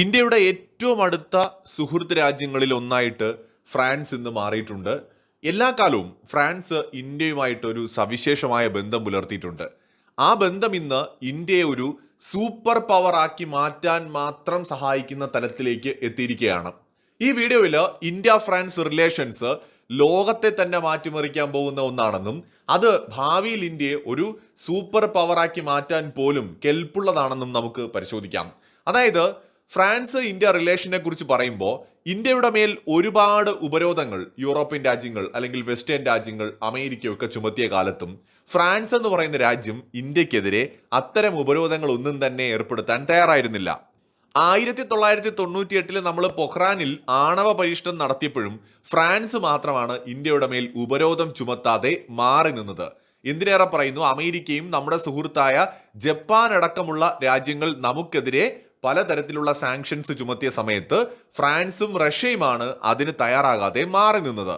ഇന്ത്യയുടെ ഏറ്റവും അടുത്ത സുഹൃത്ത് രാജ്യങ്ങളിൽ ഒന്നായിട്ട് ഫ്രാൻസ് ഇന്ന് മാറിയിട്ടുണ്ട്. എല്ലാ കാലവും ഫ്രാൻസ് ഇന്ത്യയുമായിട്ട് ഒരു സവിശേഷമായ ബന്ധം പുലർത്തിയിട്ടുണ്ട്. ആ ബന്ധം ഇന്ന് ഇന്ത്യയെ ഒരു സൂപ്പർ പവർ ആക്കി മാറ്റാൻ മാത്രം സഹായിക്കുന്ന തലത്തിലേക്ക് എത്തിയിരിക്കുകയാണ്. ഈ വീഡിയോയിൽ ഇന്ത്യ ഫ്രാൻസ് റിലേഷൻസ് ലോകത്തെ തന്നെ മാറ്റിമറിക്കാൻ പോകുന്ന ഒന്നാണെന്നും അത് ഭാവിയിൽ ഇന്ത്യയെ ഒരു സൂപ്പർ പവറാക്കി മാറ്റാൻ പോലും കെൽപ്പുള്ളതാണെന്നും നമുക്ക് പരിശോധിക്കാം. അതായത് ഫ്രാൻസ് ഇന്ത്യ റിലേഷനെ കുറിച്ച് പറയുമ്പോൾ ഇന്ത്യയുടെ മേൽ ഒരുപാട് ഉപരോധങ്ങൾ യൂറോപ്യൻ രാജ്യങ്ങൾ അല്ലെങ്കിൽ വെസ്റ്റേൺ രാജ്യങ്ങൾ അമേരിക്കയൊക്കെ ചുമത്തിയ കാലത്തും ഫ്രാൻസ് എന്ന് പറയുന്ന രാജ്യം ഇന്ത്യക്കെതിരെ അത്തരം ഉപരോധങ്ങൾ ഒന്നും തന്നെ ഏർപ്പെടുത്താൻ തയ്യാറായിരുന്നില്ല. ആയിരത്തി തൊള്ളായിരത്തി തൊണ്ണൂറ്റി എട്ടിൽ നമ്മൾ പൊഖ്റാനിൽ ആണവ പരീക്ഷണം നടത്തിയപ്പോഴും ഫ്രാൻസ് മാത്രമാണ് ഇന്ത്യയുടെ മേൽ ഉപരോധം ചുമത്താതെ മാറി നിന്നത്. എന്തിനേറെ പറയുന്നു? അമേരിക്കയും നമ്മുടെ സുഹൃത്തായ ജപ്പാൻ അടക്കമുള്ള രാജ്യങ്ങൾ നമുക്കെതിരെ പലതരത്തിലുള്ള സാങ്ഷൻസ് ചുമത്തിയ സമയത്ത് ഫ്രാൻസും റഷ്യയുമാണ് അതിന് തയ്യാറാകാതെ മാറി നിന്നത്.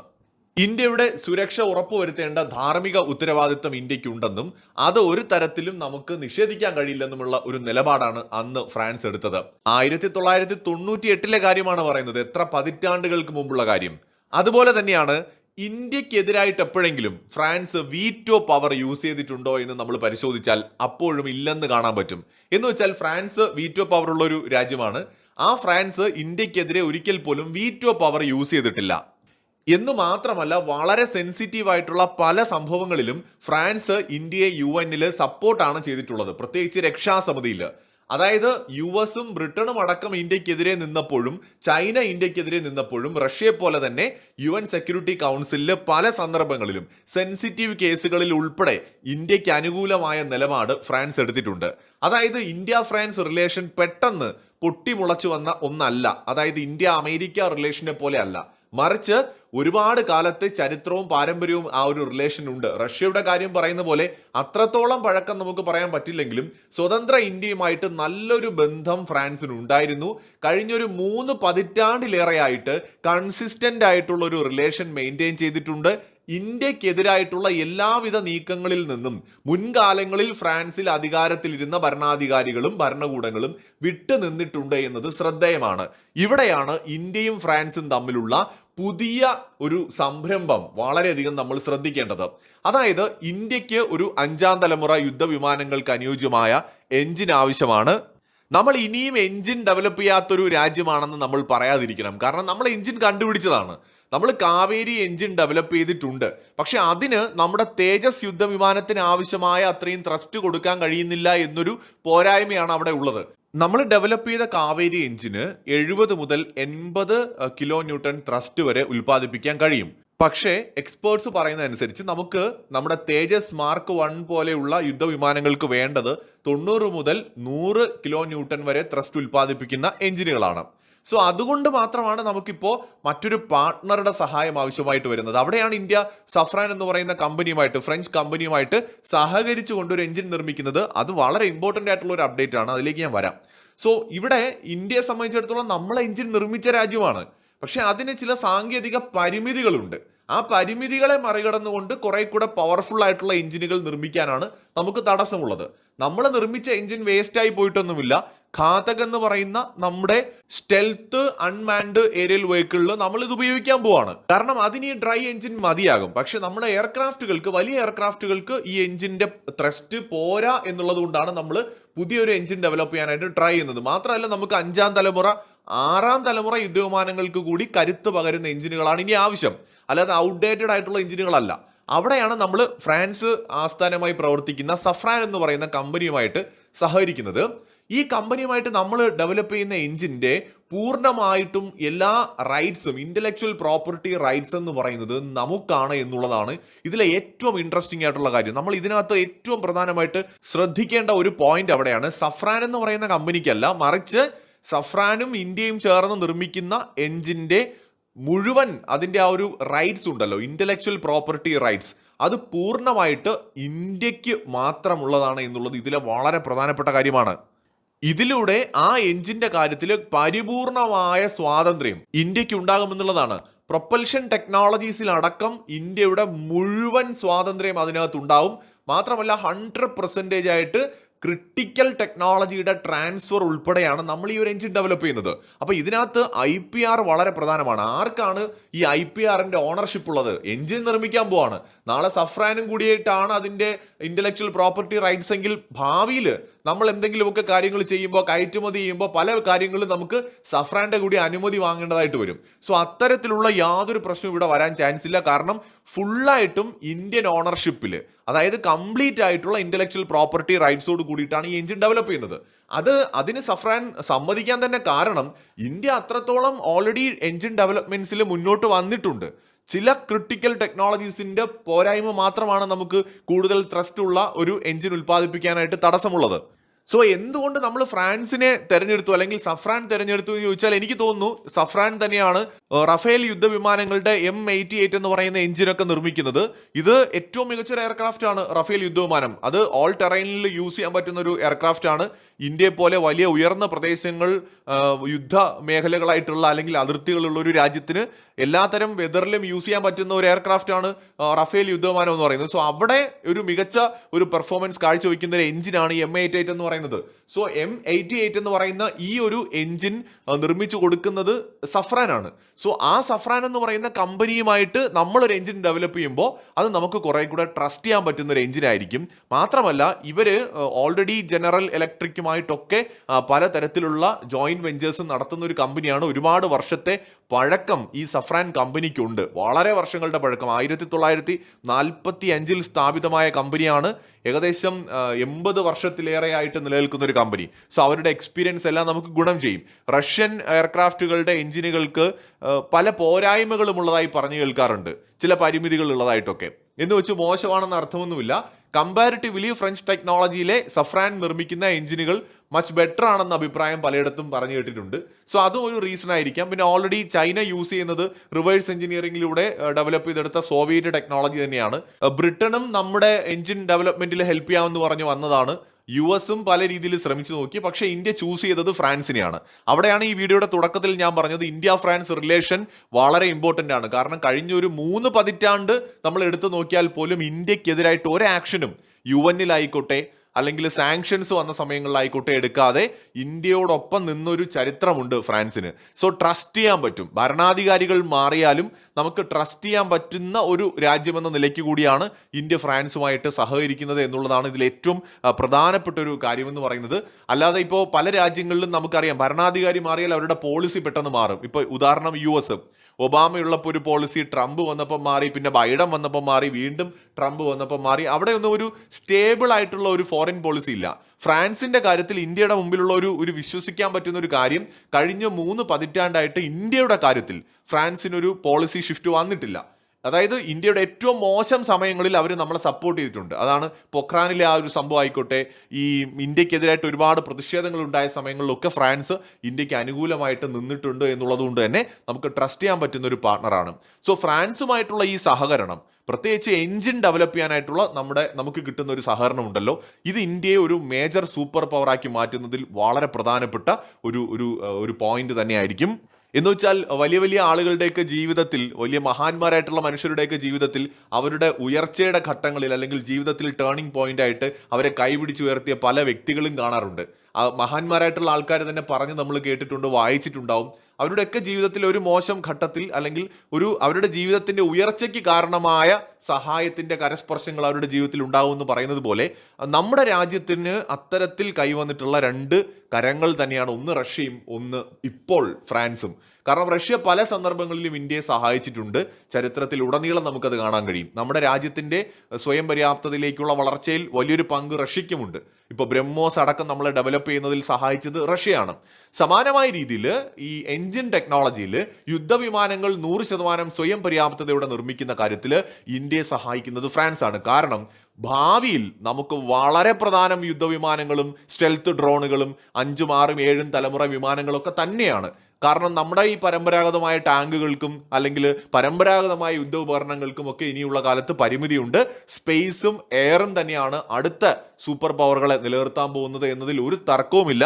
ഇന്ത്യയുടെ സുരക്ഷ ഉറപ്പുവരുത്തേണ്ട ധാർമ്മിക ഉത്തരവാദിത്വം ഇന്ത്യക്കുണ്ടെന്നും അത് ഒരു തരത്തിലും നമുക്ക് നിഷേധിക്കാൻ കഴിയില്ലെന്നുമുള്ള ഒരു നിലപാടാണ് അന്ന് ഫ്രാൻസ് എടുത്തത്. ആയിരത്തി തൊള്ളായിരത്തി തൊണ്ണൂറ്റി എട്ടിലെ കാര്യമാണ് പറയുന്നത്. എത്ര പതിറ്റാണ്ടുകൾക്ക് മുമ്പുള്ള കാര്യം. അതുപോലെ തന്നെയാണ് ഇന്ത്യക്കെതിരായിട്ട് എപ്പോഴെങ്കിലും ഫ്രാൻസ് വീറ്റോ പവർ യൂസ് ചെയ്തിട്ടുണ്ടോ എന്ന് നമ്മൾ പരിശോധിച്ചാൽ അപ്പോഴും ഇല്ലെന്ന് കാണാൻ പറ്റും. എന്ന് വെച്ചാൽ ഫ്രാൻസ് വീറ്റോ പവർ ഉള്ള ഒരു രാജ്യമാണ്. ആ ഫ്രാൻസ് ഇന്ത്യക്കെതിരെ ഒരിക്കൽ പോലും വീറ്റോ പവർ യൂസ് ചെയ്തിട്ടില്ല. എന്ന് മാത്രമല്ല വളരെ സെൻസിറ്റീവ് ആയിട്ടുള്ള പല സംഭവങ്ങളിലും ഫ്രാൻസ് ഇന്ത്യയെ യു എന്നിൽ സപ്പോർട്ടാണ് ചെയ്തിട്ടുള്ളത്. പ്രത്യേകിച്ച് രക്ഷാസമിതിയിൽ അതായത് യു എസും ബ്രിട്ടനും അടക്കം ഇന്ത്യക്കെതിരെ നിന്നപ്പോഴും ചൈന ഇന്ത്യക്കെതിരെ നിന്നപ്പോഴും റഷ്യയെ പോലെ തന്നെ യു എൻ സെക്യൂരിറ്റി കൗൺസിലിൽ പല സന്ദർഭങ്ങളിലും സെൻസിറ്റീവ് കേസുകളിൽ ഉൾപ്പെടെ ഇന്ത്യയ്ക്ക് അനുകൂലമായ നിലപാട് ഫ്രാൻസ് എടുത്തിട്ടുണ്ട്. അതായത് ഇന്ത്യ ഫ്രാൻസ് റിലേഷൻ പെട്ടെന്ന് പൊട്ടിമുളച്ചു വന്ന ഒന്നല്ല. അതായത് ഇന്ത്യ അമേരിക്ക റിലേഷനെ പോലെ അല്ല. മറിച്ച് ഒരുപാട് കാലത്തെ ചരിത്രവും പാരമ്പര്യവും ആ ഒരു റിലേഷൻ ഉണ്ട് റഷ്യയുടെ കാര്യം പറയുന്ന പോലെ അത്രത്തോളം പഴക്കം നമുക്ക് പറയാൻ പറ്റില്ലെങ്കിലും സ്വതന്ത്ര ഇന്ത്യയുമായിട്ട് നല്ലൊരു ബന്ധം ഫ്രാൻസിന് ഉണ്ടായിരുന്നു. കഴിഞ്ഞൊരു മൂന്ന് പതിറ്റാണ്ടിലേറെയായിട്ട് കൺസിസ്റ്റന്റ് ആയിട്ടുള്ള ഒരു റിലേഷൻ മെയിന്റെയിൻ ചെയ്തിട്ടുണ്ട്. ഇന്ത്യക്കെതിരായിട്ടുള്ള എല്ലാവിധ നീക്കങ്ങളിൽ നിന്നും മുൻകാലങ്ങളിൽ ഫ്രാൻസിൽ അധികാരത്തിലിരുന്ന ഭരണാധികാരികളും ഭരണകൂടങ്ങളും വിട്ടുനിന്നിട്ടുണ്ട് എന്നത് ശ്രദ്ധേയമാണ്. ഇവിടെയാണ് ഇന്ത്യയും ഫ്രാൻസും തമ്മിലുള്ള പുതിയ ഒരു സംരംഭം വളരെയധികം നമ്മൾ ശ്രദ്ധിക്കേണ്ടത്. അതായത് ഇന്ത്യയ്ക്ക് ഒരു അഞ്ചാം തലമുറ യുദ്ധവിമാനങ്ങൾക്ക് അനുയോജ്യമായ എഞ്ചിൻ ആവശ്യമാണ്. നമ്മൾ ഇനിയും എഞ്ചിൻ ഡെവലപ്പ് ചെയ്യാത്തൊരു രാജ്യമാണെന്ന് നമ്മൾ പറയാതിരിക്കണം. കാരണം നമ്മൾ എഞ്ചിൻ കണ്ടുപിടിച്ചതാണ്. നമ്മൾ കാവേരി എഞ്ചിൻ ഡെവലപ്പ് ചെയ്തിട്ടുണ്ട്. പക്ഷെ അതിന് നമ്മുടെ തേജസ് യുദ്ധവിമാനത്തിന് ആവശ്യമായ അത്രയും ത്രസ്റ്റ് കൊടുക്കാൻ കഴിയുന്നില്ല എന്നൊരു പോരായ്മയാണ് അവിടെ ഉള്ളത്. നമ്മൾ ഡെവലപ്പ് ചെയ്ത കാവേരി എഞ്ചിന് എഴുപത് മുതൽ എൺപത് കിലോ ന്യൂട്ടൺ ത്രസ്റ്റ് വരെ ഉൽപ്പാദിപ്പിക്കാൻ കഴിയും. പക്ഷേ എക്സ്പേർട്സ് പറയുന്നതനുസരിച്ച് നമുക്ക് നമ്മുടെ തേജസ് മാർക്ക് വൺ പോലെയുള്ള യുദ്ധവിമാനങ്ങൾക്ക് വേണ്ടത് തൊണ്ണൂറ് മുതൽ നൂറ് കിലോ ന്യൂട്ടൺ വരെ ത്രസ്റ്റ് ഉൽപ്പാദിപ്പിക്കുന്ന എഞ്ചിനുകളാണ് സോ അതുകൊണ്ട് മാത്രമാണ് നമുക്കിപ്പോൾ മറ്റൊരു പാർട്ട്ണറുടെ സഹായം ആവശ്യമായിട്ട് വരുന്നത്. അവിടെയാണ് ഇന്ത്യ സഫ്രാൻ എന്ന് പറയുന്ന കമ്പനിയുമായിട്ട് ഫ്രഞ്ച് കമ്പനിയുമായിട്ട് സഹകരിച്ചുകൊണ്ട് ഒരു എഞ്ചിൻ നിർമ്മിക്കുന്നത്. അത് വളരെ ഇമ്പോർട്ടന്റ് ആയിട്ടുള്ള ഒരു അപ്ഡേറ്റ് ആണ്. അതിലേക്ക് ഞാൻ വരാം. സോ ഇവിടെ ഇന്ത്യയെ സംബന്ധിച്ചിടത്തോളം നമ്മൾ എഞ്ചിൻ നിർമ്മിച്ച രാജ്യമാണ്. പക്ഷെ അതിന് ചില സാങ്കേതിക പരിമിതികളുണ്ട്. ആ പരിമിതികളെ മറികടന്നുകൊണ്ട് കുറെ കൂടെ പവർഫുൾ ആയിട്ടുള്ള എഞ്ചിനുകൾ നിർമ്മിക്കാനാണ് നമുക്ക് തടസ്സമുള്ളത്. നമ്മൾ നിർമ്മിച്ച എഞ്ചിൻ വേസ്റ്റായി പോയിട്ടൊന്നുമില്ല. ഘാതക് എന്ന് പറയുന്ന നമ്മുടെ സ്റ്റെൽത്ത് അൺമാൻഡ് ഏരിയൽ വെഹിക്കിളിൽ നമ്മൾ ഇത് ഉപയോഗിക്കാൻ പോവാണ്. കാരണം അതിന് ഈ ഡ്രൈ എഞ്ചിൻ മതിയാകും. പക്ഷെ നമ്മുടെ എയർക്രാഫ്റ്റുകൾക്ക് വലിയ എയർക്രാഫ്റ്റുകൾക്ക് ഈ എഞ്ചിന്റെ ത്രസ്റ്റ് പോരാ എന്നുള്ളത് കൊണ്ടാണ് നമ്മൾ പുതിയൊരു എഞ്ചിൻ ഡെവലപ്പ് ചെയ്യാനായിട്ട് ട്രൈ ചെയ്യുന്നത്. മാത്രമല്ല നമുക്ക് അഞ്ചാം തലമുറ ആറാം തലമുറ യുദ്ധവിമാനങ്ങൾക്ക് കൂടി കരുത്ത് പകരുന്ന എഞ്ചിനുകളാണ് ഇനി ആവശ്യം. അല്ലാതെ ഔട്ട്ഡേറ്റഡ് ആയിട്ടുള്ള എഞ്ചിനുകളല്ല അവിടെയാണ് നമ്മൾ ഫ്രാൻസ് ആസ്ഥാനമായി പ്രവർത്തിക്കുന്ന സഫ്രാൻ എന്ന് പറയുന്ന കമ്പനിയുമായിട്ട് സഹകരിക്കുന്നത്. ഈ കമ്പനിയുമായിട്ട് നമ്മൾ ഡെവലപ്പ് ചെയ്യുന്ന എഞ്ചിന്റെ പൂർണമായിട്ടും എല്ലാ റൈറ്റ്സും ഇന്റലക്ച്വൽ പ്രോപ്പർട്ടി റൈറ്റ്സ് എന്ന് പറയുന്നത് നമുക്കാണ് എന്നുള്ളതാണ് ഇതിലെ ഏറ്റവും ഇൻട്രസ്റ്റിംഗ് ആയിട്ടുള്ള കാര്യം. നമ്മൾ ഇതിനകത്ത് ഏറ്റവും പ്രധാനമായിട്ട് ശ്രദ്ധിക്കേണ്ട ഒരു പോയിന്റ് അവിടെയാണ്. സഫ്രാൻ എന്ന് പറയുന്ന കമ്പനിക്കല്ല മറിച്ച് സഫ്രാനും ഇന്ത്യയും ചേർന്ന് നിർമ്മിക്കുന്ന എഞ്ചിന്റെ മുഴുവൻ അതിന്റെ ആ ഒരു റൈറ്റ്സ് ഉണ്ടല്ലോ ഇന്റലക്ച്വൽ പ്രോപ്പർട്ടി റൈറ്റ്സ് അത് പൂർണമായിട്ട് ഇന്ത്യയ്ക്ക് മാത്രമുള്ളതാണ് എന്നുള്ളത് ഇതിലെ വളരെ പ്രധാനപ്പെട്ട കാര്യമാണ്. ഇതിലൂടെ ആ എഞ്ചിന്റെ കാര്യത്തിൽ പരിപൂർണമായ സ്വാതന്ത്ര്യം ഇന്ത്യയ്ക്ക് ഉണ്ടാകുമെന്നുള്ളതാണ് പ്രൊപ്പൽഷൻ ടെക്നോളജീസിൽ അടക്കം ഇന്ത്യയുടെ മുഴുവൻ സ്വാതന്ത്ര്യം അതിനകത്ത് ഉണ്ടാവും മാത്രമല്ല ഹൺഡ്രഡ് പെർസെന്റേജ് ആയിട്ട് ക്രിട്ടിക്കൽ ടെക്നോളജിയുടെ ട്രാൻസ്ഫർ ഉൾപ്പെടെയാണ് നമ്മൾ ഈ ഒരു എഞ്ചിൻ ഡെവലപ്പ് ചെയ്യുന്നത്. അപ്പോൾ ഇതിനകത്ത് ഐ പി ആർ വളരെ പ്രധാനമാണ്. ആർക്കാണ് ഈ ഐ പി ആറിന്റെ ഓണർഷിപ്പ് ഉള്ളത്? എഞ്ചിൻ നിർമ്മിക്കാൻ പോവാണ്. നാളെ സഫ്രാനും കൂടിയിട്ടാണ് അതിന്റെ ഇന്റലക്ച്വൽ പ്രോപ്പർട്ടി റൈറ്റ്സ് എങ്കിൽ ഭാവിയിൽ നമ്മൾ എന്തെങ്കിലുമൊക്കെ കാര്യങ്ങൾ ചെയ്യുമ്പോൾ കയറ്റുമതി ചെയ്യുമ്പോൾ പല കാര്യങ്ങളും നമുക്ക് സഫ്രാന്റെ കൂടി അനുമതി വാങ്ങേണ്ടതായിട്ട് വരും. സോ അത്തരത്തിലുള്ള യാതൊരു പ്രശ്നവും ഇവിടെ വരാൻ ചാൻസ് ഇല്ല. കാരണം ഫുള്ളായിട്ടും ഇന്ത്യൻ ഓണർഷിപ്പിൽ അതായത് കംപ്ലീറ്റ് ആയിട്ടുള്ള ഇന്റലക്ച്വൽ പ്രോപ്പർട്ടി റൈറ്റ്സോട് കൂടിയിട്ടാണ് ഈ എഞ്ചിൻ ഡെവലപ്പ് ചെയ്യുന്നത്. അത് അതിന് സഫ്രാൻ സമ്മതിക്കാൻ തന്നെ കാരണം ഇന്ത്യ അത്രത്തോളം ഓൾറെഡി എഞ്ചിൻ ഡെവലപ്മെന്റ്സിൽ മുന്നോട്ട് വന്നിട്ടുണ്ട്. ചില ക്രിട്ടിക്കൽ ടെക്നോളജീസിന്റെ പോരായ്മ മാത്രമാണ് നമുക്ക് കൂടുതൽ ട്രസ്റ്റ് ഉള്ള ഒരു എഞ്ചിൻ ഉൽപ്പാദിപ്പിക്കാനായിട്ട് തടസ്സമുള്ളത്. സോ എന്തുകൊണ്ട് നമ്മൾ ഫ്രാൻസിനെ തെരഞ്ഞെടുത്തു അല്ലെങ്കിൽ സഫ്രാൻ തെരഞ്ഞെടുത്തു എന്ന് ചോദിച്ചാൽ എനിക്ക് തോന്നുന്നു സഫ്രാൻ തന്നെയാണ് റഫേൽ യുദ്ധവിമാനങ്ങളുടെ എം എയ്റ്റി എയ്റ്റ് എന്ന് പറയുന്ന എഞ്ചിനൊക്കെ നിർമ്മിക്കുന്നത്. ഇത് ഏറ്റവും മികച്ചൊരു എയർക്രാഫ്റ്റ് ആണ് റഫേൽ യുദ്ധവിമാനം. അത് ഓൾ ടെറൈനിൽ യൂസ് ചെയ്യാൻ പറ്റുന്ന ഒരു എയർക്രാഫ്റ്റ് ആണ്. ഇന്ത്യയെ പോലെ വലിയ ഉയർന്ന പ്രദേശങ്ങൾ യുദ്ധ മേഖലകളായിട്ടുള്ള അല്ലെങ്കിൽ അതിർത്തികളുള്ള ഒരു രാജ്യത്തിന് എല്ലാത്തരം വെതറിലും യൂസ് ചെയ്യാൻ പറ്റുന്ന ഒരു എയർക്രാഫ്റ്റ് ആണ് റഫേൽ യുദ്ധവിമാനം എന്ന് പറയുന്നത്. സോ അവിടെ ഒരു മികച്ച ഒരു പെർഫോമൻസ് കാഴ്ചവെക്കുന്ന ഒരു എഞ്ചിനാണ് എം എയ്റ്റ് എയ്റ്റ് എന്ന് പറയുന്നത്. സോ എം എയ്റ്റി എയ്റ്റ് എന്ന് പറയുന്ന ഈ ഒരു എഞ്ചിൻ നിർമ്മിച്ചു കൊടുക്കുന്നത് സഫ്രാനാണ് സോ ആ സഫ്രാൻ എന്ന് പറയുന്ന കമ്പനിയുമായിട്ട് നമ്മളൊരു എഞ്ചിൻ ഡെവലപ്പ് ചെയ്യുമ്പോൾ അത് നമുക്ക് കുറെ കൂടെ ട്രസ്റ്റ് ചെയ്യാൻ പറ്റുന്ന ഒരു എഞ്ചിനായിരിക്കും മാത്രമല്ല ഇവർ ഓൾറെഡി ജനറൽ ഇലക്ട്രിക്കുമായിട്ടൊക്കെ ആ, പലതരത്തിലുള്ള ജോയിന്റ് വെഞ്ചേഴ്സ് നടത്തുന്ന ഒരു കമ്പനിയാണ് ഒരുപാട് വർഷത്തെ പഴക്കം ഈ സഫ്രാൻ കമ്പനിക്കുണ്ട് വളരെ വർഷങ്ങളുടെ പഴക്കം. ആയിരത്തി തൊള്ളായിരത്തി നാൽപ്പത്തി അഞ്ചിൽ സ്ഥാപിതമായ കമ്പനിയാണ് ഏകദേശം എൺപത് വർഷത്തിലേറെയായിട്ട് നിലനിൽക്കുന്ന ഒരു കമ്പനി സോ അവരുടെ എക്സ്പീരിയൻസ് എല്ലാം നമുക്ക് ഗുണം ചെയ്യും. റഷ്യൻ എയർക്രാഫ്റ്റുകളുടെ എഞ്ചിനുകൾക്ക് പല പോരായ്മകളും ഉള്ളതായി പറഞ്ഞു കേൾക്കാറുണ്ട്. ചില പരിമിതികൾ ഉള്ളതായിട്ടൊക്കെ. എന്ന് വെച്ച് മോശമാണെന്ന് അർത്ഥമൊന്നുമില്ല. കമ്പാരിറ്റീവ്ലി ഫ്രഞ്ച് ടെക്നോളജിയിലെ സഫ്രാൻ നിർമ്മിക്കുന്ന എഞ്ചിനുകൾ മച്ച് ബെറ്റർ ആണെന്ന അഭിപ്രായം പലയിടത്തും പറഞ്ഞു കേട്ടിട്ടുണ്ട്. സോ അതും ഒരു റീസൺ ആയിരിക്കാം. പിന്നെ ഓൾറെഡി ചൈന യൂസ് ചെയ്യുന്നത് റിവേഴ്സ് എഞ്ചിനീയറിംഗിലൂടെ ഡെവലപ്പ് ചെയ്തെടുത്ത സോവിയറ്റ് ടെക്നോളജി തന്നെയാണ്. ബ്രിട്ടനും നമ്മുടെ എഞ്ചിൻ ഡെവലപ്മെന്റിൽ ഹെൽപ്പ് ചെയ്യാമെന്ന് പറഞ്ഞു വന്നതാണ്. യു എസും പല രീതിയിൽ ശ്രമിച്ചു നോക്കി. പക്ഷേ ഇന്ത്യ ചൂസ് ചെയ്തത് ഫ്രാൻസിനെയാണ്. അവിടെയാണ് ഈ വീഡിയോയുടെ തുടക്കത്തിൽ ഞാൻ പറഞ്ഞത് ഇന്ത്യ ഫ്രാൻസ് റിലേഷൻ വളരെ ഇമ്പോർട്ടന്റ് ആണ്. കാരണം കഴിഞ്ഞ ഒരു മൂന്ന് പതിറ്റാണ്ട് നമ്മൾ എടുത്തു നോക്കിയാൽ പോലും ഇന്ത്യക്കെതിരായിട്ട് ഒരു ആക്ഷനും യു എന്നിലായിക്കോട്ടെ അല്ലെങ്കിൽ സാങ്ഷൻസ് വന്ന സമയങ്ങളിലായിക്കോട്ടെ എടുക്കാതെ ഇന്ത്യയോടൊപ്പം നിന്നൊരു ചരിത്രമുണ്ട് ഫ്രാൻസിന്. സോ ട്രസ്റ്റ് ചെയ്യാൻ പറ്റും. ഭരണാധികാരികൾ മാറിയാലും നമുക്ക് ട്രസ്റ്റ് ചെയ്യാൻ പറ്റുന്ന ഒരു രാജ്യമെന്ന നിലയ്ക്ക് കൂടിയാണ് ഇന്ത്യ ഫ്രാൻസുമായിട്ട് സഹകരിക്കുന്നത് എന്നുള്ളതാണ് ഇതിൽ ഏറ്റവും പ്രധാനപ്പെട്ട ഒരു കാര്യമെന്ന് പറയുന്നത്. അല്ലാതെ ഇപ്പോൾ പല രാജ്യങ്ങളിലും നമുക്കറിയാം ഭരണാധികാരി മാറിയാൽ അവരുടെ പോളിസി പെട്ടെന്ന് മാറും. ഇപ്പോൾ ഉദാഹരണം യു എസ്. ഒബാമയുള്ളപ്പോൾ ഒരു പോളിസി ട്രംപ് വന്നപ്പോൾ മാറി പിന്നെ ബൈഡൻ വന്നപ്പോൾ മാറി വീണ്ടും ട്രംപ് വന്നപ്പോൾ മാറി. അവിടെ ഒന്നും ഒരു സ്റ്റേബിൾ ആയിട്ടുള്ള ഒരു ഫോറിൻ പോളിസി ഇല്ല. ഫ്രാൻസിന്റെ കാര്യത്തിൽ ഇന്ത്യയുടെ മുമ്പിലുള്ള ഒരു ഒരു വിശ്വസിക്കാൻ പറ്റുന്ന ഒരു കാര്യം കഴിഞ്ഞ മൂന്ന് പതിറ്റാണ്ടായിട്ട് ഇന്ത്യയുടെ കാര്യത്തിൽ ഫ്രാൻസിനൊരു പോളിസി ഷിഫ്റ്റ് വന്നിട്ടില്ല. അതായത് ഇന്ത്യയുടെ ഏറ്റവും മോശം സമയങ്ങളിൽ അവർ നമ്മളെ സപ്പോർട്ട് ചെയ്തിട്ടുണ്ട്. അതാണ് പൊഖ്രാനിലെ ആ ഒരു സംഭവം ആയിക്കോട്ടെ. ഈ ഇന്ത്യക്കെതിരായിട്ട് ഒരുപാട് പ്രതിഷേധങ്ങൾ ഉണ്ടായ സമയങ്ങളിലൊക്കെ ഫ്രാൻസ് ഇന്ത്യയ്ക്ക് അനുകൂലമായിട്ട് നിന്നിട്ടുണ്ട് എന്നുള്ളതുകൊണ്ട് തന്നെ നമുക്ക് ട്രസ്റ്റ് ചെയ്യാൻ പറ്റുന്ന ഒരു പാർട്ണറാണ്. സോ ഫ്രാൻസുമായിട്ടുള്ള ഈ സഹകരണം പ്രത്യേകിച്ച് എഞ്ചിൻ ഡെവലപ്പ് ചെയ്യാനായിട്ടുള്ള നമ്മുടെ നമുക്ക് കിട്ടുന്ന ഒരു സഹകരണം ഉണ്ടല്ലോ ഇത് ഇന്ത്യയെ ഒരു മേജർ സൂപ്പർ പവറാക്കി മാറ്റുന്നതിൽ വളരെ പ്രധാനപ്പെട്ട ഒരു ഒരു ഒരു പോയിന്റ് തന്നെയായിരിക്കും. എന്ന് വെച്ചാൽ വലിയ വലിയ ആളുകളുടെയൊക്കെ ജീവിതത്തിൽ വലിയ മഹാന്മാരായിട്ടുള്ള മനുഷ്യരുടെയൊക്കെ ജീവിതത്തിൽ അവരുടെ ഉയർച്ചയുടെ ഘട്ടങ്ങളിൽ അല്ലെങ്കിൽ ജീവിതത്തിൽ ടേണിംഗ് പോയിന്റ് ആയിട്ട് അവരെ കൈപിടിച്ചുയർത്തിയ പല വ്യക്തികളും കാണാറുണ്ട്. മഹാന്മാരായിട്ടുള്ള ആൾക്കാർ തന്നെ പറഞ്ഞ് നമ്മൾ കേട്ടിട്ടുണ്ട് വായിച്ചിട്ടുണ്ടാവും. അവരുടെയൊക്കെ ജീവിതത്തിൽ ഒരു മോശം ഘട്ടത്തിൽ അല്ലെങ്കിൽ ഒരു അവരുടെ ജീവിതത്തിന്റെ ഉയർച്ചയ്ക്ക് കാരണമായ സഹായത്തിന്റെ കരസ്പർശങ്ങൾ അവരുടെ ജീവിതത്തിൽ ഉണ്ടാവും എന്ന് പറയുന്നത് പോലെ നമ്മുടെ രാജ്യത്തിന് അത്തരത്തിൽ കൈവന്നിട്ടുള്ള രണ്ട് കരങ്ങൾ തന്നെയാണ് ഒന്ന് റഷ്യയും ഒന്ന് ഇപ്പോൾ ഫ്രാൻസും. കാരണം റഷ്യ പല സന്ദർഭങ്ങളിലും ഇന്ത്യയെ സഹായിച്ചിട്ടുണ്ട്. ചരിത്രത്തിൽ ഉടനീളം നമുക്കത് കാണാൻ കഴിയും. നമ്മുടെ രാജ്യത്തിന്റെ സ്വയം പര്യാപ്തതയിലേക്കുള്ള വളർച്ചയിൽ വലിയൊരു പങ്ക് റഷ്യയ്ക്കുമുണ്ട്. ഇപ്പോൾ ബ്രഹ്മോസ് അടക്കം നമ്മളെ ഡെവലപ്പ് ചെയ്യുന്നതിൽ സഹായിച്ചത് റഷ്യയാണ്. സമാനമായ രീതിയിൽ ഈ എഞ്ചിൻ ടെക്നോളജിയിൽ യുദ്ധവിമാനങ്ങൾ നൂറ് ശതമാനം സ്വയം പര്യാപ്തതയോടെ നിർമ്മിക്കുന്ന കാര്യത്തിൽ ഇന്ത്യയെ സഹായിക്കുന്നത് ഫ്രാൻസ് ആണ് കാരണം ഭാവിയിൽ നമുക്ക് വളരെ പ്രധാനം യുദ്ധവിമാനങ്ങളും സ്റ്റെൽത്ത് ഡ്രോണുകളും അഞ്ചും ആറും ഏഴും തലമുറ വിമാനങ്ങളൊക്കെ തന്നെയാണ്. കാരണം നമ്മുടെ ഈ പരമ്പരാഗതമായ ടാങ്കുകൾക്കും അല്ലെങ്കിൽ പരമ്പരാഗതമായ യുദ്ധ ഉപകരണങ്ങൾക്കും ഒക്കെ ഇനിയുള്ള കാലത്ത് പരിമിതിയുണ്ട്. സ്പേസും എയറും തന്നെയാണ് അടുത്ത സൂപ്പർ പവറുകളെ നിലനിർത്താൻ പോകുന്നത് എന്നതിൽ ഒരു തർക്കവുമില്ല.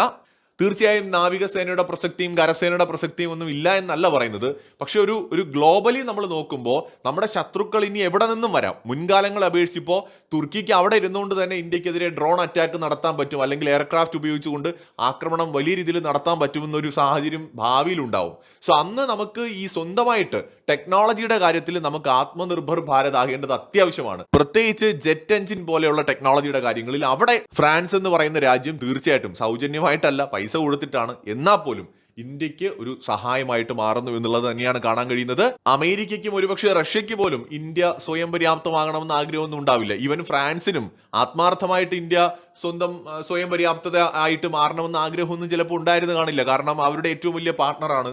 തീർച്ചയായും നാവികസേനയുടെ പ്രസക്തിയും കരസേനയുടെ പ്രസക്തിയും ഒന്നും ഇല്ല എന്നല്ല പറയുന്നത്. പക്ഷേ ഒരു ഒരു ഗ്ലോബലി നമ്മൾ നോക്കുമ്പോൾ നമ്മുടെ ശത്രുക്കൾ ഇനി എവിടെ നിന്നും വരാം? മുൻകാലങ്ങളെ അപേക്ഷിച്ചിപ്പോൾ തുർക്കിക്ക് അവിടെ ഇരുന്നുകൊണ്ട് തന്നെ ഇന്ത്യക്കെതിരെ ഡ്രോൺ അറ്റാക്ക് നടത്താൻ പറ്റും. അല്ലെങ്കിൽ എയർക്രാഫ്റ്റ് ഉപയോഗിച്ചുകൊണ്ട് ആക്രമണം വലിയ രീതിയിൽ നടത്താൻ പറ്റുമെന്നൊരു സാഹചര്യം ഭാവിയിൽ ഉണ്ടാവും സോ അന്ന് നമുക്ക് ഈ സ്വന്തമായിട്ട് ടെക്നോളജിയുടെ കാര്യത്തിൽ നമുക്ക് ആത്മനിർഭർ ഭാരത് ആകേണ്ടത് അത്യാവശ്യമാണ്. പ്രത്യേകിച്ച് ജെറ്റ് എഞ്ചിൻ പോലെയുള്ള ടെക്നോളജിയുടെ കാര്യങ്ങളിൽ അവിടെ ഫ്രാൻസ് എന്ന് പറയുന്ന രാജ്യം തീർച്ചയായിട്ടും സൗജന്യമായിട്ടല്ല പൈസ കൊടുത്തിട്ടാണ്. എന്നാൽ പോലും ഇന്ത്യയ്ക്ക് ഒരു സഹായമായിട്ട് മാറുന്നു എന്നുള്ളത് തന്നെയാണ് കാണാൻ കഴിയുന്നത്. അമേരിക്കയ്ക്കും ഒരുപക്ഷെ റഷ്യയ്ക്ക് പോലും ഇന്ത്യ സ്വയം പര്യാപ്തമാകണമെന്ന് ആഗ്രഹമൊന്നും ഉണ്ടാവില്ല. ഈവൻ ഫ്രാൻസിനും ആത്മാർത്ഥമായിട്ട് ഇന്ത്യ സ്വന്തം സ്വയം പര്യാപ്തത ആയിട്ട് മാറണമെന്ന് ആഗ്രഹമൊന്നും ചിലപ്പോൾ ഉണ്ടായിരുന്നു കാണില്ല. കാരണം അവരുടെ ഏറ്റവും വലിയ പാർട്ണറാണ്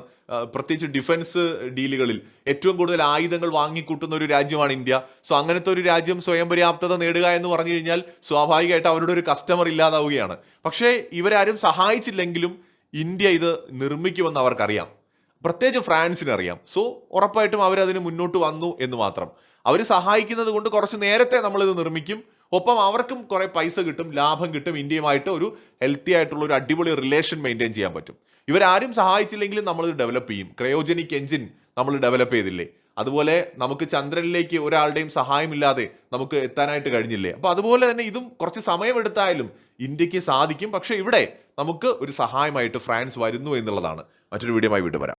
പ്രത്യേകിച്ച് ഡിഫൻസ് ഡീലുകളിൽ ഏറ്റവും കൂടുതൽ ആയുധങ്ങൾ വാങ്ങിക്കൂട്ടുന്ന ഒരു രാജ്യമാണ് ഇന്ത്യ. സോ അങ്ങനത്തെ ഒരു രാജ്യം സ്വയം പര്യാപ്തത നേടുക എന്ന് പറഞ്ഞു കഴിഞ്ഞാൽ സ്വാഭാവികമായിട്ട് അവരുടെ ഒരു കസ്റ്റമർ ഇല്ലാതാവുകയാണ്. പക്ഷേ ഇവരാരും സഹായിച്ചില്ലെങ്കിലും ഇന്ത്യ ഇത് നിർമ്മിക്കുമെന്ന് അവർക്കറിയാം. പ്രത്യേകിച്ച് ഫ്രാൻസിന് അറിയാം സോ ഉറപ്പായിട്ടും അവരതിന് മുന്നോട്ട് വന്നു എന്ന് മാത്രം. അവർ സഹായിക്കുന്നത് കൊണ്ട് കുറച്ച് നേരത്തെ നമ്മളിത് നിർമ്മിക്കും. ഒപ്പം അവർക്കും കുറേ പൈസ കിട്ടും ലാഭം കിട്ടും ഇന്ത്യയുമായിട്ട് ഒരു ഹെൽത്തി ആയിട്ടുള്ള ഒരു അടിപൊളി റിലേഷൻ മെയിന്റെയിൻ ചെയ്യാൻ പറ്റും. ഇവരാരും സഹായിച്ചില്ലെങ്കിലും നമ്മളിത് ഡെവലപ്പ് ചെയ്യും. ക്രയോജനിക് എഞ്ചിൻ നമ്മൾ ഡെവലപ്പ് ചെയ്തില്ലേ? അതുപോലെ നമുക്ക് ചന്ദ്രനിലേക്ക് ഒരാളുടെയും സഹായമില്ലാതെ നമുക്ക് എത്താനായിട്ട് കഴിഞ്ഞില്ലേ? അപ്പൊ അതുപോലെ തന്നെ ഇതും കുറച്ച് സമയമെടുത്തായാലും ഇന്ത്യയ്ക്ക് സാധിക്കും. പക്ഷെ ഇവിടെ നമുക്ക് ഒരു സഹായമായിട്ട് ഫ്രാൻസ് വരുന്നു എന്നുള്ളതാണ്. മറ്റൊരു വീഡിയോ വീണ്ടും വരാം.